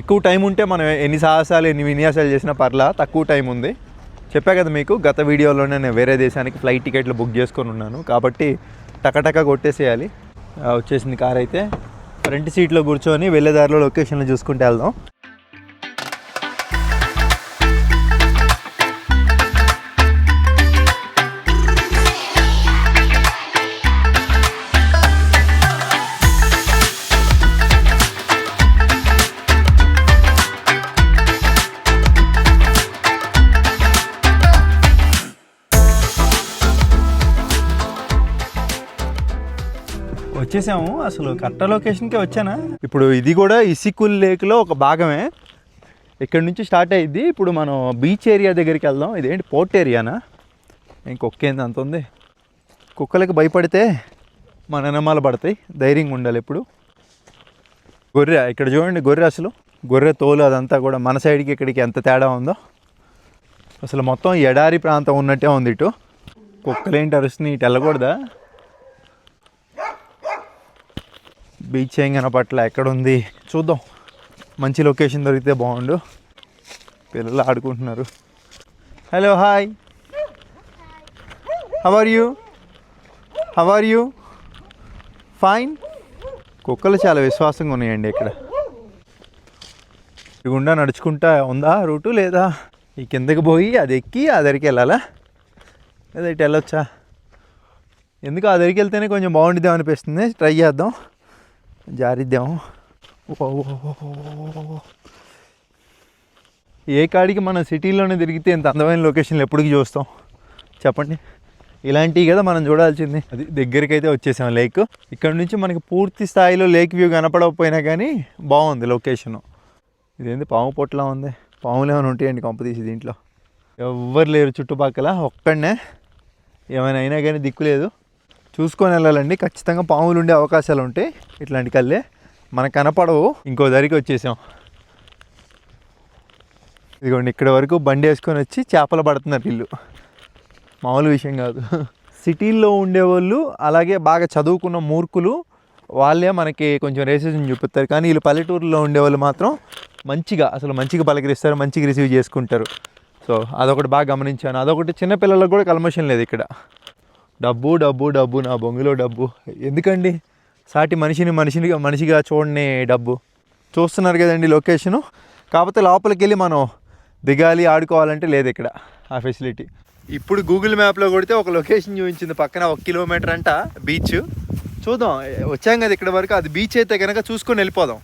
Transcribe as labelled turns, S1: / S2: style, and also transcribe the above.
S1: ఎక్కువ టైం ఉంటే మనం ఎన్ని సాహసాలు ఎన్ని విన్యాసాలు చేసినా పర్లా తక్కువ టైం ఉంది. చెప్పా కదా మీకు గత వీడియోలోనే నేను వేరే దేశానికి ఫ్లైట్ టికెట్లు బుక్ చేసుకొని ఉన్నాను. కాబట్టి టకటక కొట్టేసేయాలి. వచ్చేసింది కార్ అయితే. ఫ్రంట్ సీట్లో కూర్చొని వెళ్ళే దారిలో లొకేషన్లు చూసుకుంటే వెళ్దాం. వచ్చేసాము. అసలు కరెక్ట్ లొకేషన్కే వచ్చానా? ఇప్పుడు ఇది కూడా ఇసికుల్ లేక్లో ఒక భాగమే. ఇక్కడ నుంచి స్టార్ట్ అయ్యింది ఇప్పుడు మనం బీచ్ ఏరియా దగ్గరికి వెళ్దాం. ఇదేంటి పోర్ట్ ఏరియానా? ఇంకొక్కేంది అంత ఉంది? కుక్కలకి భయపడితే మన ఎనమాలు పడతాయి. ధైర్యంగా ఉండాలి ఎప్పుడు. గొర్రె ఇక్కడ చూడండి గొర్రె అసలు. గొర్రె తోలు అదంతా కూడా మన సైడ్కి ఇక్కడికి ఎంత తేడా ఉందో. అసలు మొత్తం ఎడారి ప్రాంతం ఉన్నట్టే ఉంది ఇటు. కుక్కలేంటి అరుస్తున్నాయి ఇటు వెళ్ళకూడదా? బీచ్ ఏం కనపట్ల ఎక్కడ ఉంది చూద్దాం. మంచి లొకేషన్ దొరికితే బాగుండు. పిల్లలు ఆడుకుంటున్నారు. Hello hi how are you how are you fine కుక్కలు చాలా విశ్వాసంగా ఉన్నాయండి ఇక్కడ. గుండా నడుచుకుంటా ఉందా? రూటు లేదా? ఈ కిందకి పోయి అది ఎక్కి ఆ దగ్గరికి వెళ్ళాలా? లేదా ఇటు వెళ్ళొచ్చా? ఎందుకు ఆ దగ్గరికి వెళ్తేనే కొంచెం బాగుండిద్దాం అనిపిస్తుంది. ట్రై చేద్దాం. జారిద్దాం. ఏ కాడికి మన సిటీలోనే తిరిగితే ఇంత అందమైన లొకేషన్లు ఎప్పటికి చూస్తాం? చెప్పండి. ఇలాంటివి కదా మనం చూడాల్సింది. అది దగ్గరికి అయితే వచ్చేసాం లేక్. ఇక్కడ నుంచి మనకి పూర్తి స్థాయిలో లేక్ వ్యూ కనపడకపోయినా కానీ బాగుంది లొకేషను. ఇదేంది? పాము పొట్లా ఉంది. పాములు ఏమైనా ఉంటాయండి కొంపతీసి దీంట్లో? ఎవ్వరు లేరు చుట్టుపక్కల. ఒక్కడనే. ఏమైనా అయినా కానీ దిక్కు లేదు. చూసుకొని వెళ్ళాలండి. ఖచ్చితంగా పాములు ఉండే అవకాశాలు ఉంటాయి ఇట్లాంటి కళ్ళే మనకు కనపడవు. ఇంకో దరికి వచ్చేసాం. ఇదిగోండి ఇక్కడ వరకు బండి వేసుకొని వచ్చి చేపలు పడుతున్నారు వీళ్ళు. మామూలు విషయం కాదు. సిటీల్లో ఉండేవాళ్ళు అలాగే బాగా చదువుకున్న మూర్ఖులు వాళ్ళే మనకి కొంచెం రేసిజం చూపిస్తారు. కానీ వీళ్ళు పల్లెటూరులో ఉండేవాళ్ళు మాత్రం మంచిగా అసలు మంచిగా పలకరిస్తారు మంచిగా రిసీవ్ చేసుకుంటారు. సో అదొకటి బాగా గమనించాను. అదొకటి చిన్నపిల్లలకు కూడా కల్మషన్ లేదు ఇక్కడ. డబ్బు డబ్బు డబ్బు నా బొంగులో డబ్బు. ఎందుకండి? సాటి మనిషిని మనిషిని మనిషిగా చూడని డబ్బు. చూస్తున్నారు కదండి లొకేషను? కాకపోతే లోపలికి వెళ్ళి మనం దిగాలి ఆడుకోవాలంటే లేదు ఇక్కడ ఆ ఫెసిలిటీ. ఇప్పుడు గూగుల్ మ్యాప్లో కొడితే ఒక లొకేషన్ చూపించింది. పక్కన ఒక కిలోమీటర్ అంట బీచ్. చూద్దాం. వచ్చాం కదా ఇక్కడ వరకు. అది బీచ్ అయితే కనుక చూసుకొని వెళ్ళిపోదాం.